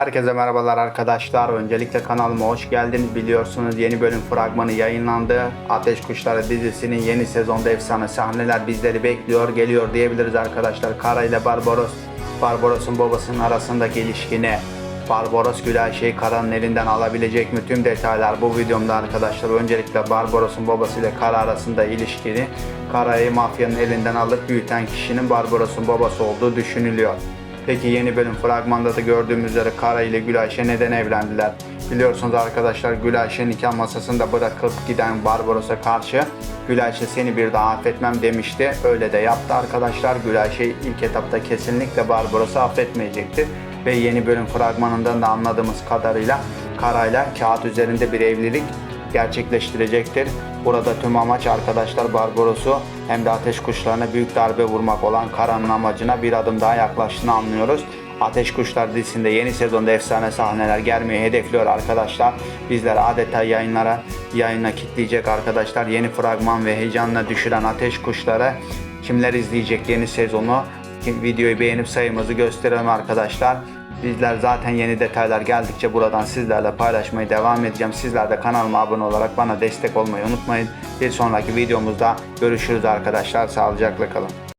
Herkese merhabalar arkadaşlar. Öncelikle kanalıma hoş geldiniz. Biliyorsunuz yeni bölüm fragmanı yayınlandı. Ateş Kuşları dizisinin yeni sezonda efsane sahneler bizleri bekliyor, geliyor diyebiliriz arkadaşlar. Kara ile Barbaros, Barbaros'un babasının arasındaki ilişkini, Barbaros Gülayşe'yi Kara'nın elinden alabilecek mi? Tüm detaylar bu videomda arkadaşlar. Öncelikle Barbaros'un babası ile Kara arasında ilişkini, Kara'yı mafyanın elinden alıp büyüten kişinin Barbaros'un babası olduğu düşünülüyor. Peki yeni bölüm fragmanda da gördüğümüz üzere Kara ile Gülayşe neden evlendiler? Biliyorsunuz arkadaşlar Gülayşe nikah masasında bırakıp giden Barbaros'a karşı Gülayşe seni bir daha affetmem demişti. Öyle de yaptı arkadaşlar. Gülayşe ilk etapta kesinlikle Barbaros'u affetmeyecektir. Ve yeni bölüm fragmanından da anladığımız kadarıyla Kara'yla kağıt üzerinde bir evlilik gerçekleştirecektir. Burada tüm amaç arkadaşlar Barbaros'u hem de ateş kuşlarına büyük darbe vurmak olan Kara'nın amacına bir adım daha yaklaştığını anlıyoruz. Ateş Kuşlar dizisinde yeni sezonda efsane sahneler gelmeyi hedefliyor arkadaşlar. Bizler adeta yayınlara yayına kitleyecek arkadaşlar. Yeni fragman ve heyecanla düşüren Ateş Kuşları kimler izleyecek yeni sezonu? Videoyu beğenip sayımızı gösterelim arkadaşlar. Bizler zaten yeni detaylar geldikçe buradan sizlerle paylaşmaya devam edeceğim. Sizler de kanalıma abone olarak bana destek olmayı unutmayın. Bir sonraki videomuzda görüşürüz arkadaşlar. Sağlıcakla kalın.